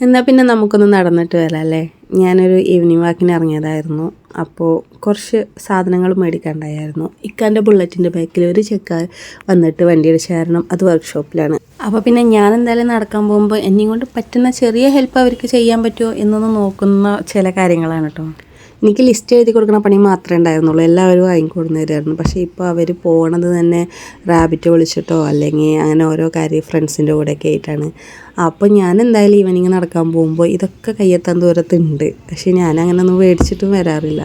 എന്നാൽ പിന്നെ നമുക്കൊന്ന് നടന്നിട്ട് വരാം അല്ലേ? ഞാനൊരു ഈവനിങ് വാക്കിന് ഇറങ്ങിയതായിരുന്നു. അപ്പോൾ കുറച്ച് സാധനങ്ങൾ മേടിക്കാണ്ടായിരുന്നു. ഇക്കാന്റെ ബുള്ളറ്റിന്റെ ബാക്കിൽ ഒരു ചെക്ക വന്നിട്ട് വണ്ടി അടിച്ച് കാരണം അത് വർക്ക്ഷോപ്പിലാണ് അപ്പോൾ പിന്നെ ഞാൻ എന്തായാലും നടക്കാൻ പോകുമ്പോൾ എന്നെയും കൊണ്ട് പറ്റുന്ന ചെറിയ ഹെൽപ്പ് അവർക്ക് ചെയ്യാൻ പറ്റുമോ എന്നൊന്ന് നോക്കുന്ന ചില കാര്യങ്ങളാണ് കേട്ടോ. എനിക്ക് ലിസ്റ്റ് എഴുതി കൊടുക്കുന്ന പണി മാത്രമേ ഉണ്ടായിരുന്നുള്ളൂ. എല്ലാവരും വാങ്ങിക്കൊടുന്നു പക്ഷേ ഇപ്പോൾ അവർ പോണത് തന്നെ റാബിറ്റ് വിളിച്ചിട്ടോ അല്ലെങ്കിൽ അങ്ങനെ ഓരോ കാര്യം ഫ്രണ്ട്സിന്റെ കൂടെയൊക്കെ ആയിട്ടാണ്. അപ്പോൾ ഞാൻ എന്തായാലും ഈവനിങ് നടക്കാൻ പോകുമ്പോൾ ഇതൊക്കെ കയ്യെത്താൻ ദൂരത്തുണ്ട്. പക്ഷേ ഞാൻ അങ്ങനെ ഒന്നും മേടിച്ചിട്ടും വരാറില്ല.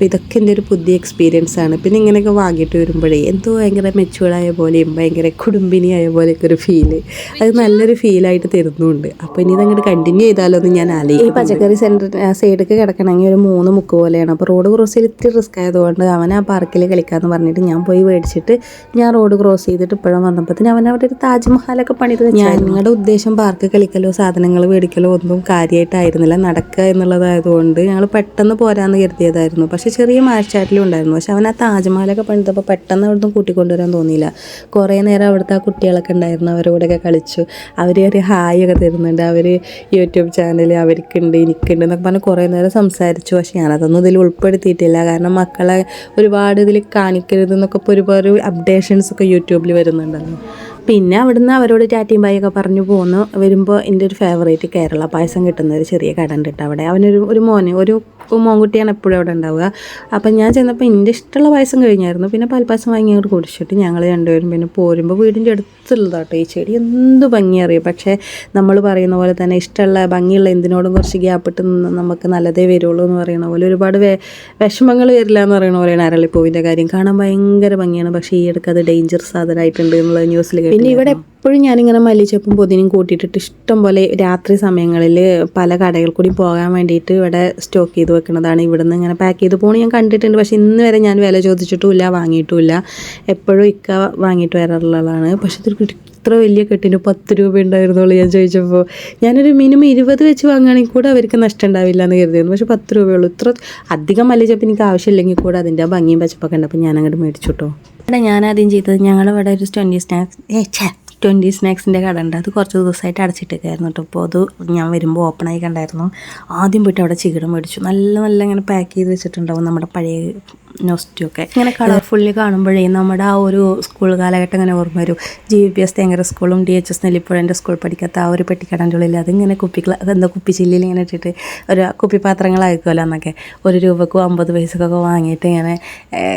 അപ്പോൾ ഇതൊക്കെ എന്റെ ഒരു പുതിയ എക്സ്പീരിയൻസ് ആണ്. പിന്നെ ഇങ്ങനെയൊക്കെ വാങ്ങിയിട്ട് വരുമ്പോഴേ എന്തോ ഭയങ്കര മെച്ചുവേർഡായ പോലെയും ഭയങ്കര കുടുംബിനിയായ പോലെയൊക്കെ ഒരു ഫീൽ അത് നല്ലൊരു ഫീലായിട്ട് തരുന്നുണ്ട്. അപ്പോൾ ഇനി ഇതങ്ങോട്ട് കണ്ടിന്യൂ ചെയ്താലോ എന്ന് ഞാൻ ആലോചിക്കും ഈ പച്ചക്കറി സെന്റർ സൈഡൊക്കെ കിടക്കണമെങ്കിൽ ഒരു മൂന്ന് മുക്ക് പോലെയാണ്. അപ്പോൾ റോഡ് ക്രോസ് ചെയ്ത് ഇത്തിരി റിസ്ക് ആയതുകൊണ്ട് അവൻ ആ പാർക്കിൽ കളിക്കാമെന്ന് പറഞ്ഞിട്ട് ഞാൻ പോയി മേടിച്ചിട്ട് ഞാൻ റോഡ് ക്രോസ് ചെയ്തിട്ട് ഇപ്പോഴും വന്നപ്പോഴത്തേന് അവൻ അവിടെ ഒരു താജ്മഹലൊക്കെ പണിത് ഞാൻ നിങ്ങളുടെ ഉദ്ദേശം പാർക്ക് കളിക്കലോ സാധനങ്ങൾ മേടിക്കലോ ഒന്നും കാര്യമായിട്ടായിരുന്നില്ല നടക്കുക എന്നുള്ളതായതുകൊണ്ട് ഞങ്ങൾ പെട്ടെന്ന് പോരാന്ന് കരുതിയതായിരുന്നു. പക്ഷേ ചെറിയ മഴച്ചാറ്റിലും ഉണ്ടായിരുന്നു. പക്ഷെ അവൻ ആ താജ്മഹലൊക്കെ പണിതപ്പോൾ പെട്ടെന്ന് അവിടുന്ന് കൂട്ടിക്കൊണ്ടുവരാൻ തോന്നിയില്ല. കുറേ നേരം അവിടുത്തെ ആ കുട്ടികളൊക്കെ ഉണ്ടായിരുന്നു. അവരോടൊക്കെ കളിച്ചു. അവർ ഒരു ഹായ് ഒക്കെ തരുന്നുണ്ട്. അവർ യൂട്യൂബ് ചാനൽ അവർക്കുണ്ട് എനിക്കുണ്ട് എന്നൊക്കെ പറഞ്ഞ് കുറേ നേരം സംസാരിച്ചു. പക്ഷെ ഞാനതൊന്നും ഇതിൽ ഉൾപ്പെടുത്തിയിട്ടില്ല. കാരണം മക്കളെ ഒരുപാട് ഇതിൽ കാണിക്കരുത് എന്നൊക്കെ ഇപ്പോൾ ഒരുപാട് അപ്ഡേഷൻസ് ഒക്കെ യൂട്യൂബിൽ വരുന്നുണ്ടല്ലോ. പിന്നെ അവിടുന്ന് അവരോട് ചാറ്റിയും ബായി ഒക്കെ പറഞ്ഞു പോന്നു. വരുമ്പോൾ എന്റെ ഒരു ഫേവറേറ്റ് കേരള പായസം കിട്ടുന്ന ഒരു ചെറിയ കട ഉണ്ട് കേട്ടോ അവിടെ. അവനൊരു ഒരു മോന് ഒരു മോൻകുട്ടിയാണ് എപ്പോഴും അവിടെ ഉണ്ടാവുക. അപ്പം ഞാൻ ചെന്നപ്പോൾ എന്റെ ഇഷ്ടമുള്ള പായസം കഴിഞ്ഞായിരുന്നു. പിന്നെ പാൽപ്പായസം വാങ്ങി അങ്ങോട്ട് കുടിച്ചിട്ട് ഞങ്ങൾ രണ്ടുപേരും പിന്നെ പോരുമ്പോൾ വീടിന്റെ അടുത്തുള്ളതാട്ടോ ഈ ചെടി. എന്ത് ഭംഗി അറിയും? പക്ഷേ നമ്മൾ പറയുന്ന പോലെ തന്നെ ഇഷ്ടമുള്ള ഭംഗിയുള്ള എന്തിനോടും കുറച്ച് ഗ്യാപ്പിട്ട് നിന്ന് നമുക്ക് നല്ലതേ വരുള്ളൂ എന്ന് പറയുന്ന പോലെ ഒരുപാട് വേ വിഷമങ്ങൾ വരില്ല എന്ന് പറയുന്ന പോലെയാണ് അരളിപ്പൂവിന്റെ കാര്യം. കാണാൻ ഭയങ്കര ഭംഗിയാണ്. പക്ഷേ ഈ ഇടയ്ക്ക് അത് ഡേഞ്ചർ സാധനമായിട്ടുണ്ട് എന്നുള്ള ന്യൂസിൽ പിന്നെ ഇവിടെ എപ്പോഴും ഞാനിങ്ങനെ മല്ലിച്ചപ്പും പൊതിനും കൂട്ടിയിട്ടിട്ട് ഇഷ്ടം പോലെ രാത്രി സമയങ്ങളിൽ പല കടകൾ കൂടി പോകാൻ വേണ്ടിയിട്ട് ഇവിടെ സ്റ്റോക്ക് ചെയ്ത് വെക്കുന്നതാണ്. ഇവിടെ നിന്ന് ഇങ്ങനെ പാക്ക് ചെയ്ത് പോകണം ഞാൻ കണ്ടിട്ടുണ്ട്. പക്ഷേ ഇന്ന് വരെ ഞാൻ വില ചോദിച്ചിട്ടുമില്ല വാങ്ങിയിട്ടുമില്ല എപ്പോഴും ഇക്ക വാങ്ങിയിട്ട് വരാറുള്ളതാണ്. പക്ഷെ ഇതൊരു ഇത്ര വലിയ കെട്ടിന് പത്ത് രൂപ ഉണ്ടായിരുന്നുള്ളൂ ഞാൻ ചോദിച്ചപ്പോൾ ഞാനൊരു മിനിമം ഇരുപത് വെച്ച് വാങ്ങുകയാണെങ്കിൽ കൂടെ അവർക്ക് നഷ്ടം ഉണ്ടാവില്ല എന്ന് കരുതിയിരുന്നു. പക്ഷേ പത്ത് രൂപയുള്ളൂ ഇത്ര അധികം മല്ലിച്ചപ്പ് എനിക്ക് ആവശ്യമില്ലെങ്കിൽ കൂടെ അതിന്റെ ഭംഗിയും പച്ചപ്പൊക്കെ ഉണ്ടപ്പോൾ ഞാൻ അങ്ങോട്ട് മേടിച്ചു കേട്ടോ ആദ്യം ചെയ്തത് ഞങ്ങളിവിടെ ഒരു ട്വന്റി സ്നാക്സ് ഏ ട്വന്റി സ്നാക്സിന്റെ കട ഉണ്ട് അത് കുറച്ച് ദിവസമായിട്ട് അടച്ചിട്ടേക്കായിരുന്നു കേട്ടോ. അപ്പോൾ അത് ഞാൻ വരുമ്പോൾ ഓപ്പൺ ആയി കണ്ടായിരുന്നു. ആദ്യം പോയിട്ട് അവിടെ ചിക്കൻ മേടിച്ചു. നല്ല നല്ല ഇങ്ങനെ പാക്ക് ചെയ്ത് വെച്ചിട്ടുണ്ടാവും നമ്മുടെ പഴയ നോസ്റ്റിയൊക്കെ ഇങ്ങനെ കളർഫുള്ളി കാണുമ്പോഴേ നമ്മുടെ ആ ഒരു സ്കൂൾ കാലഘട്ടം ഇങ്ങനെ ഓർമ്മ വരും. G V P S Thengara സ്കൂളും ഡി എച്ച് എസ് നെല്ലിപ്പുഴന്റെ സ്കൂൾ പഠിക്കാത്ത ആ ഒരു പെട്ടിക്കടന്റെ ഉള്ളിൽ അതിങ്ങനെ കുപ്പി എന്താ കുപ്പിച്ചില്ലിൽ ഇങ്ങനെ ഇട്ടിട്ട് ഒരു കുപ്പിപ്പാത്രങ്ങളായിരിക്കുമല്ലോ എന്നൊക്കെ. ഒരു രൂപക്കും അമ്പത് പൈസക്കൊക്കെ വാങ്ങിയിട്ട് ഇങ്ങനെ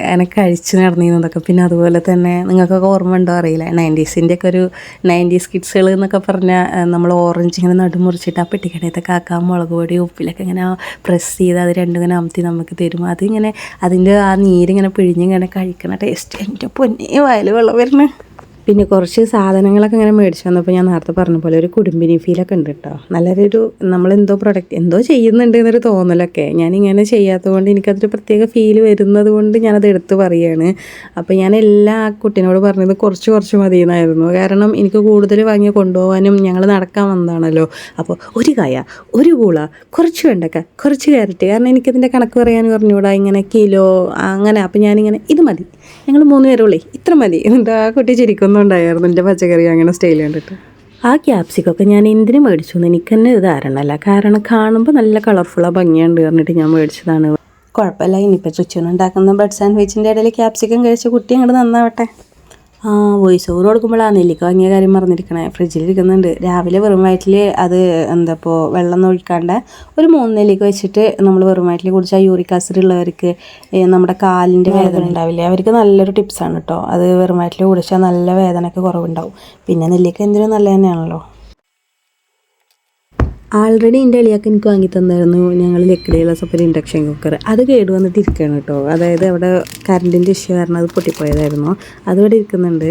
ഇങ്ങനെ കഴിച്ച് നടന്നിരുന്നതൊക്കെ. പിന്നെ അതുപോലെ തന്നെ നിങ്ങൾക്കൊക്കെ ഓർമ്മ ഉണ്ടോ അറിയില്ല. നയന്റീസിന്റെയൊക്കെ ഒരു നയന്റീസ് കിഡ്സുകൾ എന്നൊക്കെ പറഞ്ഞാൽ നമ്മൾ ഓറഞ്ച് ഇങ്ങനെ നടുമുറിച്ചിട്ട് ആ പെട്ടിക്കടയത്തെ കാക്ക മുളക് പൊടി ഉപ്പിലൊക്കെ ഇങ്ങനെ പ്രസ് ചെയ്ത് അത് രണ്ടും ഇങ്ങനെ അമത്തി നമുക്ക് തരും. അതിങ്ങനെ അതിന്റെ ആ നീരിങ്ങനെ പിഴിഞ്ഞിങ്ങനെ കഴിക്കണ ടേസ്റ്റ് എന്റെ പൊന്നേ വയൽ വെള്ളം വരണേ. പിന്നെ കുറച്ച് സാധനങ്ങളൊക്കെ ഇങ്ങനെ മേടിച്ചു വന്നപ്പോൾ ഞാൻ നേരത്തെ പറഞ്ഞ പോലെ ഒരു കുടുംബിനി ഫീലൊക്കെ ഉണ്ട് കേട്ടോ നല്ലൊരു നമ്മളെന്തോ പ്രൊഡക്റ്റ് എന്തോ ചെയ്യുന്നുണ്ട് എന്നൊരു തോന്നലൊക്കെ. ഞാനിങ്ങനെ ചെയ്യാത്തത് കൊണ്ട് എനിക്കതൊരു പ്രത്യേക ഫീൽ വരുന്നത് കൊണ്ട് ഞാനത് എടുത്ത് പറയുകയാണ് അപ്പോൾ ഞാൻ എല്ലാ കുട്ടീനോട് പറഞ്ഞത് കുറച്ച് കുറച്ച് മതി എന്നായിരുന്നു കാരണം എനിക്ക് കൂടുതൽ വാങ്ങി കൊണ്ടുപോകാനും ഞങ്ങൾ നടക്കാൻ വന്നതാണല്ലോ. അപ്പോൾ ഒരു കായ ഒരു കൂള കുറച്ച് വെണ്ടക്ക കുറച്ച് ക്യാരറ്റ്. കാരണം എനിക്കതിന്റെ കണക്ക് പറയാൻ പറഞ്ഞുകൂടാ? ഇങ്ങനെ കിലോ അങ്ങനെ. അപ്പോൾ ഞാനിങ്ങനെ ഇത് മതി. ഞങ്ങൾ മൂന്ന് പേരുള്ളേ ഇത്ര മതി. എന്താ ആ കുട്ടി ചിരിക്കുന്നുണ്ടായിരുന്നു എന്റെ പച്ചക്കറി അങ്ങനെ സ്റ്റൈൽ കണ്ടിട്ട്. ആ ക്യാപ്സിക്കൊക്കെ ഞാൻ എന്തിനു മേടിച്ചു എന്ന് എനിക്ക് തന്നെ ഇത് ധാരണല്ല കാരണം കാണുമ്പോൾ നല്ല കളർഫുള്ളാണ് ഭംഗിയുണ്ട് പറഞ്ഞിട്ട് ഞാൻ മേടിച്ചതാണ്. കുഴപ്പമില്ല. ഇനിയിപ്പോൾ ചുറ്റും ഉണ്ടാക്കുന്ന ബ്രെഡ് സാൻഡ്വിച്ചിന്റെ ഇടയിൽ ക്യാപ്സിക്കം കഴിച്ച കുട്ടി അങ്ങോട്ട് നന്നാവട്ടെ. ആ വോയിസ് ഓവർ കൊടുക്കുമ്പോഴാണ് നെല്ലിക്ക വാങ്ങിയ കാര്യം പറഞ്ഞിരിക്കണേ ഫ്രിഡ്ജിലിരിക്കുന്നുണ്ട് രാവിലെ വെറും വയറ്റിൽ അത് എന്താ ഇപ്പോൾ വെള്ളം ഒഴിക്കാണ്ട് ഒരു മൂന്ന് നെല്ലിക്ക വെച്ചിട്ട് നമ്മൾ വെറും വയറ്റിൽ കുടിച്ചാൽ യൂറിക് ആസിഡ് ഉള്ളവർക്ക് നമ്മുടെ കാലിന്റെ വേദന. ഉണ്ടാവില്ല? അവർക്ക് നല്ലൊരു ടിപ്സാണ് കേട്ടോ അത് വെറും വയറ്റിൽ കുടിച്ചാൽ നല്ല വേദനയ്ക്ക് കുറവുണ്ടാവും. പിന്നെ നെല്ലിക്ക എന്തിനും നല്ല തന്നെയാണല്ലോ ആൾറെഡി എന്റെ അളിയാക്ക് എനിക്ക് വാങ്ങി തന്നായിരുന്നു. ഞങ്ങൾ ലക്കിടിയുള്ള സൂപ്പർ ഇൻഡക്ഷൻ കുക്കർ അത് കേട് വന്നിട്ട് ഇരിക്കുകയാണ് കേട്ടോ. അതായത് അവിടെ കറണ്ടിന്റെ ഇഷ്യൂ കാരണം അത് പൊട്ടിപ്പോയതായിരുന്നു. അതിവിടെ ഇരിക്കുന്നുണ്ട്.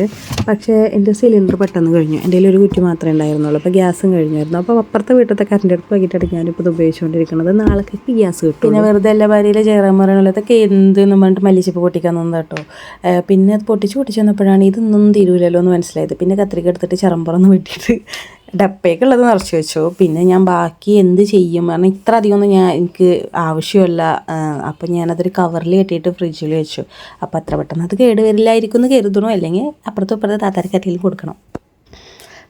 പക്ഷേ എന്റെ സിലിണ്ടർ പെട്ടെന്ന് കഴിഞ്ഞു. എന്റെ ഒരു കുറ്റി മാത്രമേ ഉണ്ടായിരുന്നുള്ളൂ. അപ്പോൾ ഗ്യാസും കഴിഞ്ഞായിരുന്നു. അപ്പോൾ അപ്പുറത്തെ വീട്ടിലത്തെ കറണ്ട് അടുപ്പ് വൈകിട്ടാണ് ഞാനിപ്പോൾ ഇത് ഉപയോഗിച്ചുകൊണ്ടിരിക്കുന്നത്. നാളേക്ക് ഗ്യാസ് കിട്ടും പിന്നെ വെറുതെ എല്ലാ ഭാര്യയിൽ ചേരാൻ പറയണതൊക്കെ എന്ത് എന്ന് പറഞ്ഞിട്ട് മല്ലിച്ചപ്പ് പൊട്ടിക്കാൻ തന്നത് കേട്ടോ. പിന്നെ പൊട്ടിച്ച് പൊട്ടിച്ച് വന്നപ്പോഴാണ് ഇതൊന്നും തീരൂലല്ലോ എന്ന് മനസ്സിലായത്. പിന്നെ കത്രിക എടുത്തിട്ട് ചറമ്പറന്ന് വെട്ടിയിട്ട് ഡപ്പയ്ക്കുള്ളത് നിറച്ച് വെച്ചു. പിന്നെ ഞാൻ ബാക്കി എന്ത് ചെയ്യും? കാരണം ഇത്ര അധികമൊന്നും ഞാൻ എനിക്ക് ആവശ്യമല്ല. അപ്പം ഞാനതൊരു കവറിൽ കെട്ടിയിട്ട് ഫ്രിഡ്ജിൽ വെച്ചു. അപ്പം അത്ര പെട്ടെന്ന് അത് കേട് വരില്ലായിരിക്കും എന്ന് കരുതണോ? അല്ലെങ്കിൽ അപ്പുറത്തും ഇപ്പുറത്തെ താത്താരക്കറ്റയിൽ കൊടുക്കണം.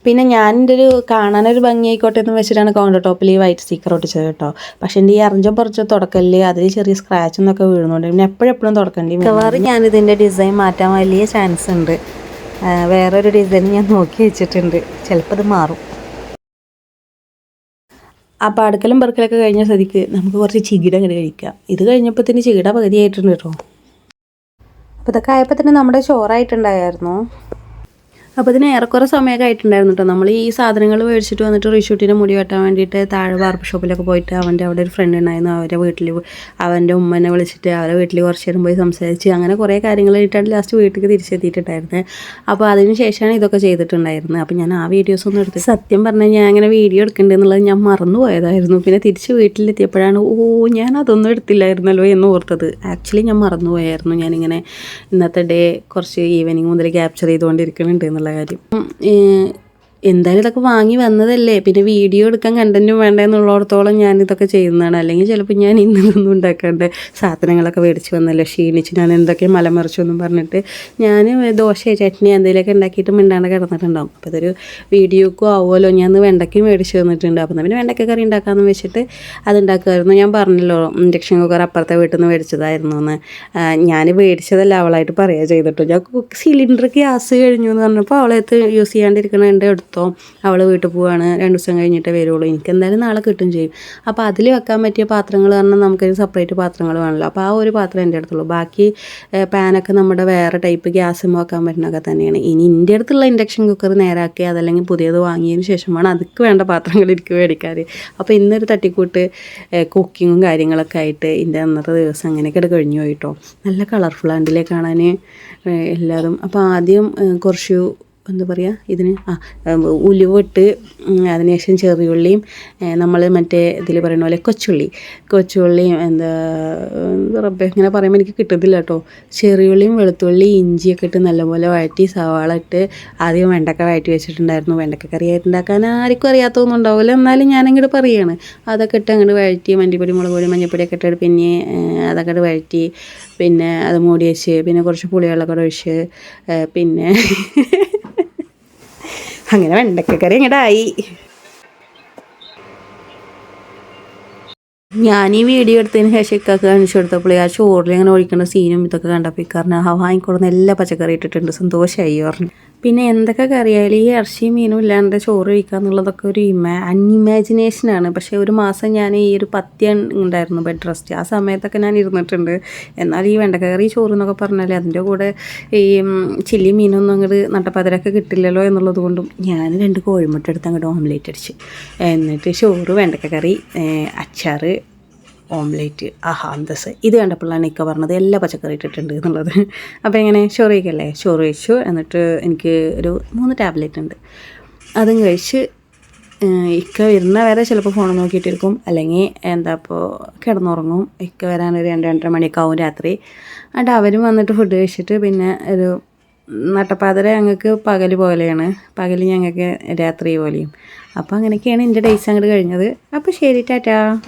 പിന്നെ ഞാൻ എന്റെ ഒരു കാണാനൊരു ഭംഗിയായിക്കോട്ടെ എന്ന് വെച്ചിട്ടാണ് കൗണ്ടർ ടോപ്പിൽ ഈ വൈറ്റ് സ്റ്റിക്കർ ഒട്ടിച്ചത് കേട്ടോ. പക്ഷേ എന്റെ ഈ അറിഞ്ഞോ പറിച്ചോ തുടക്കല്ലേ അതിൽ ചെറിയ സ്ക്രാച്ച് എന്നൊക്കെ വീഴുന്നുണ്ട്. പിന്നെ എപ്പോഴെപ്പോഴും തുടക്കേണ്ടി ഞാൻ ഞാനിതിന്റെ ഡിസൈൻ മാറ്റാൻ വലിയ ചാൻസ് ഉണ്ട്. വേറൊരു ഡിസൈൻ ഞാൻ നോക്കി വെച്ചിട്ടുണ്ട്. ചിലപ്പോൾ അത് മാറും. അപ്പോൾ അടുക്കലും പെറുക്കലൊക്കെ കഴിഞ്ഞ സ്ഥിതിക്ക് നമുക്ക് കുറച്ച് ചികിട അങ്ങനെ കഴിക്കാം. ഇത് കഴിഞ്ഞപ്പോൾ തന്നെ ചികിട പകുതിയായിട്ടുണ്ട് കേട്ടോ. അപ്പോൾ ഇതൊക്കെ ആയപ്പോൾ തന്നെ നമ്മുടെ ചോറായിട്ടുണ്ടായിരുന്നു. അപ്പോൾ ഇതിന് ഏറെക്കുറെ സമയമൊക്കെ ആയിട്ടുണ്ടായിരുന്നു കേട്ടോ നമ്മൾ ഈ സാധനങ്ങൾ മേടിച്ചിട്ട് വന്നിട്ട് റിഷൂട്ടിന്റെ മുടി വെട്ടാൻ വേണ്ടിയിട്ട് താഴെ ബാർബർ ഷോപ്പിലൊക്കെ പോയിട്ട് അവന്റെ അവിടെ ഒരു ഫ്രണ്ട് ഉണ്ടായിരുന്നു. അവരെ വീട്ടിൽ അവന്റെ ഉമ്മനെ വിളിച്ചിട്ട് അവരെ വീട്ടിൽ കുറച്ച് നേരം പോയി സംസാരിച്ച് അങ്ങനെ കുറേ കാര്യങ്ങൾ കഴിഞ്ഞിട്ടാണ് ലാസ്റ്റ് വീട്ടിലേക്ക് തിരിച്ചെത്തിയിട്ടുണ്ടായിരുന്നത് അപ്പോൾ അതിന് ശേഷമാണ് ഇതൊക്കെ ചെയ്തിട്ടുണ്ടായിരുന്നത് അപ്പോൾ ഞാൻ ആ വീഡിയോസ് ഒന്നും എടുത്ത് സത്യം പറഞ്ഞാൽ ഞാൻ അങ്ങനെ വീഡിയോ എടുക്കേണ്ടതെന്നുള്ളത് ഞാൻ മറന്നു പോയതായിരുന്നു. പിന്നെ തിരിച്ച് വീട്ടിലെത്തിയപ്പോഴാണ് ഓ ഞാൻ അതൊന്നും എടുത്തില്ലായിരുന്നല്ലോ എന്ന് ഓർത്തത്. ആക്ച്വലി ഞാൻ മറന്നു പോയായിരുന്നു. ഞാനിങ്ങനെ ഇന്നത്തെ ഡേ കുറച്ച് ഈവനിങ് മുതൽ ക്യാപ്ചർ ചെയ്തുകൊണ്ടിരിക്കുന്നുണ്ട് കാര്യം ഉം, ഏ, എന്തായാലും ഇതൊക്കെ വാങ്ങി വന്നതല്ലേ? പിന്നെ വീഡിയോ എടുക്കാൻ കണ്ടന്റും വേണ്ട എന്നുള്ളിടത്തോളം ഞാൻ ഇതൊക്കെ ചെയ്യുന്നതാണ്. അല്ലെങ്കിൽ ചിലപ്പോൾ ഞാൻ ഇന്നൊന്നും ഉണ്ടാക്കാണ്ട് സാധനങ്ങളൊക്കെ മേടിച്ച് വന്നല്ലോ. ക്ഷീണിച്ച് ഞാൻ എന്തൊക്കെ മലമറിച്ചു എന്നും പറഞ്ഞിട്ട് ഞാൻ ദോശ ചട്നി എന്തെങ്കിലുമൊക്കെ ഉണ്ടാക്കിയിട്ട് മിണ്ടാണ്ട് കിടന്നിട്ടുണ്ടാവും. അപ്പോൾ ഇതൊരു വീഡിയോക്കും ആവുമല്ലോ. ഞാൻ ഇന്ന് വെണ്ടയ്ക്ക് മേടിച്ച് തന്നിട്ടുണ്ട് അപ്പോൾ പിന്നെ വെണ്ടയ്ക്ക കറി ഉണ്ടാക്കാമെന്ന് വെച്ചിട്ട് അത് ഉണ്ടാക്കുമായിരുന്നു. ഞാൻ പറഞ്ഞല്ലോ ഇൻഡക്ഷൻ കുക്കർ അപ്പുറത്തെ വീട്ടിൽ നിന്ന് മേടിച്ചതായിരുന്നു എന്ന് ഞാൻ മേടിച്ചതല്ല അവളായിട്ട് പറയുക ചെയ്തിട്ടു. ഞാൻ സിലിണ്ടർ ഗ്യാസ് കഴിഞ്ഞു എന്ന് പറഞ്ഞപ്പോൾ അവളെത്ത് യൂസ് ചെയ്യാണ്ടിരിക്കണ എടുത്തോ അവൾ വീട്ടിൽ പോവാണ്. രണ്ട് ദിവസം കഴിഞ്ഞിട്ടേ വരുള്ളൂ. എനിക്ക് എന്തായാലും നാളെ കിട്ടും ചെയ്യും. അപ്പോൾ അതിൽ വെക്കാൻ പറ്റിയ പാത്രങ്ങൾ പറഞ്ഞാൽ നമുക്കൊരു സെപ്പറേറ്റ് പാത്രങ്ങൾ വേണമല്ലോ അപ്പോൾ ആ ഒരു പാത്രം എന്റെ അടുത്തുള്ളൂ. ബാക്കി പാനൊക്കെ നമ്മുടെ വേറെ ടൈപ്പ് ഗ്യാസും വെക്കാൻ പറ്റുന്നൊക്കെ തന്നെയാണ്. ഇനി എന്റെ അടുത്തുള്ള ഇൻഡക്ഷൻ കുക്കർ നേരാക്കി അതല്ലെങ്കിൽ പുതിയത് വാങ്ങിയതിന് ശേഷമാണ് അതിക്ക് വേണ്ട പാത്രങ്ങൾ എനിക്ക് മേടിക്കാൻ അപ്പോൾ ഇന്നൊരു തട്ടിക്കൂട്ട് കുക്കിങ്ങും കാര്യങ്ങളൊക്കെ ആയിട്ട് എന്റെ അന്നത്തെ ദിവസം അങ്ങനെയൊക്കെ കഴിഞ്ഞു പോയിട്ടോ നല്ല കളർഫുൾ ആണ്ടിലെ കാണാൻ എല്ലാതും. അപ്പോൾ ആദ്യം കുറച്ച് എന്താ പറയുക ഇതിന് ആ ഉലുവിട്ട് അതിനുശേഷം ചെറിയുള്ളിയും നമ്മൾ മറ്റേ ഇതിൽ പറയുന്ന പോലെ കൊച്ചുള്ളി. കൊച്ചുള്ളിയും എന്താ റബ്ബേ ഇങ്ങനെ പറയുമ്പോൾ എനിക്ക് കിട്ടത്തില്ല കേട്ടോ. ചെറിയുള്ളിയും വെളുത്തുള്ളി ഇഞ്ചിയൊക്കെ ഇട്ട് നല്ലപോലെ വഴറ്റി സവാള ഇട്ട് ആദ്യം വെണ്ടക്ക വഴറ്റി വെച്ചിട്ടുണ്ടായിരുന്നു. വെണ്ടക്ക കറി ആയിട്ട് ഉണ്ടാക്കാൻ ആർക്കും അറിയാത്തൊന്നും ഉണ്ടാവില്ല. എന്നാലും ഞാനങ്ങോട്ട് പറയുകയാണ് അതൊക്കെ ഇട്ട് അങ്ങോട്ട് വഴറ്റി മല്ലിപ്പൊടി മുളക് പൊടി മഞ്ഞപ്പൊടിയൊക്കെ ഇട്ടിട്ട് പിന്നെ അതൊക്കെ വഴറ്റി പിന്നെ അത് മൂടി വെച്ച് പിന്നെ കുറച്ച് പുളിവെള്ളമൊക്കെ ഒഴിച്ച് പിന്നെ അങ്ങനെ വെണ്ടക്കക്കറി ഇങ്ങടായി ഞാൻ ഈ വീഡിയോ എടുത്തതിന് ശേഷം ഇക്കാക്ക് കാണിച്ചു കൊടുത്തപ്പോൾ ആ ചോറിൽ ഇങ്ങനെ ഒഴിക്കുന്ന സീനും ഇതൊക്കെ കണ്ടപ്പോൾ കാരണം ആ വാങ്ങിക്കൊടുന്ന എല്ലാ പച്ചക്കറി ഇട്ടിട്ടുണ്ട്. സന്തോഷമായി പറഞ്ഞു. പിന്നെ എന്തൊക്കെ കറിയായാലും ഈ ഇറച്ചിയും മീനും ഇല്ലാണ്ട് ചോറ് കഴിക്കുക എന്നുള്ളതൊക്കെ ഒരു ഇമാ അൺഇമാജിനേഷനാണ് പക്ഷേ ഒരു മാസം ഞാൻ ഈ ഒരു പത്യ ഉണ്ടായിരുന്നു ബെഡ് റെസ്റ്റ് ആ സമയത്തൊക്കെ ഞാൻ ഇരുന്നിട്ടുണ്ട്. എന്നാൽ ഈ വെണ്ടക്കറി ചോറ് എന്നൊക്കെ പറഞ്ഞാൽ അതിന്റെ കൂടെ ഈ ചില്ലി മീനൊന്നും അങ്ങോട്ട് നട്ടപ്പതിരൊക്കെ കിട്ടില്ലല്ലോ എന്നുള്ളത് കൊണ്ടും ഞാൻ രണ്ട് കോഴിമുട്ട എടുത്ത് അങ്ങോട്ട് ഓംലേറ്റ് അടിച്ച്. എന്നിട്ട് ചോറ് വെണ്ടക്കക്കറി അച്ചാറ് ഓംലേറ്റ് ആഹാ അന്തസ് ഇത് കണ്ടപ്പോഴാണ് ഇക്ക പറഞ്ഞത് എല്ലാ പച്ചക്കറി ഇട്ടിട്ടുണ്ട് എന്നുള്ളത്. അപ്പോൾ എങ്ങനെ? ചോറ് ഷോർ കഴിച്ചു. എന്നിട്ട് എനിക്ക് ഒരു മൂന്ന് ടാബ്ലറ്റ് ഉണ്ട്. അതും കഴിച്ച് ഇക്ക വരുന്ന വരെ ചിലപ്പോൾ ഫോൺ നോക്കിയിട്ടിരിക്കും. അല്ലെങ്കിൽ എന്താ ഇപ്പോൾ കിടന്നുറങ്ങും. ഇക്ക വരാൻ ഒരു രണ്ട് രണ്ടര മണിയൊക്കെ ആവും രാത്രി. എന്നിട്ട് അവരും വന്നിട്ട് ഫുഡ് കഴിച്ചിട്ട് പിന്നെ ഒരു നട്ടപ്പാതിര ഞങ്ങൾക്ക് പകൽ പോലെയാണ്. പകൽ ഞങ്ങൾക്ക് രാത്രി പോലെയും. അപ്പോൾ അങ്ങനെയൊക്കെയാണ് എന്റെ ഡേയ്സ് അങ്ങോട്ട് കഴിഞ്ഞത്. അപ്പോൾ ശരി ടാറ്റാ.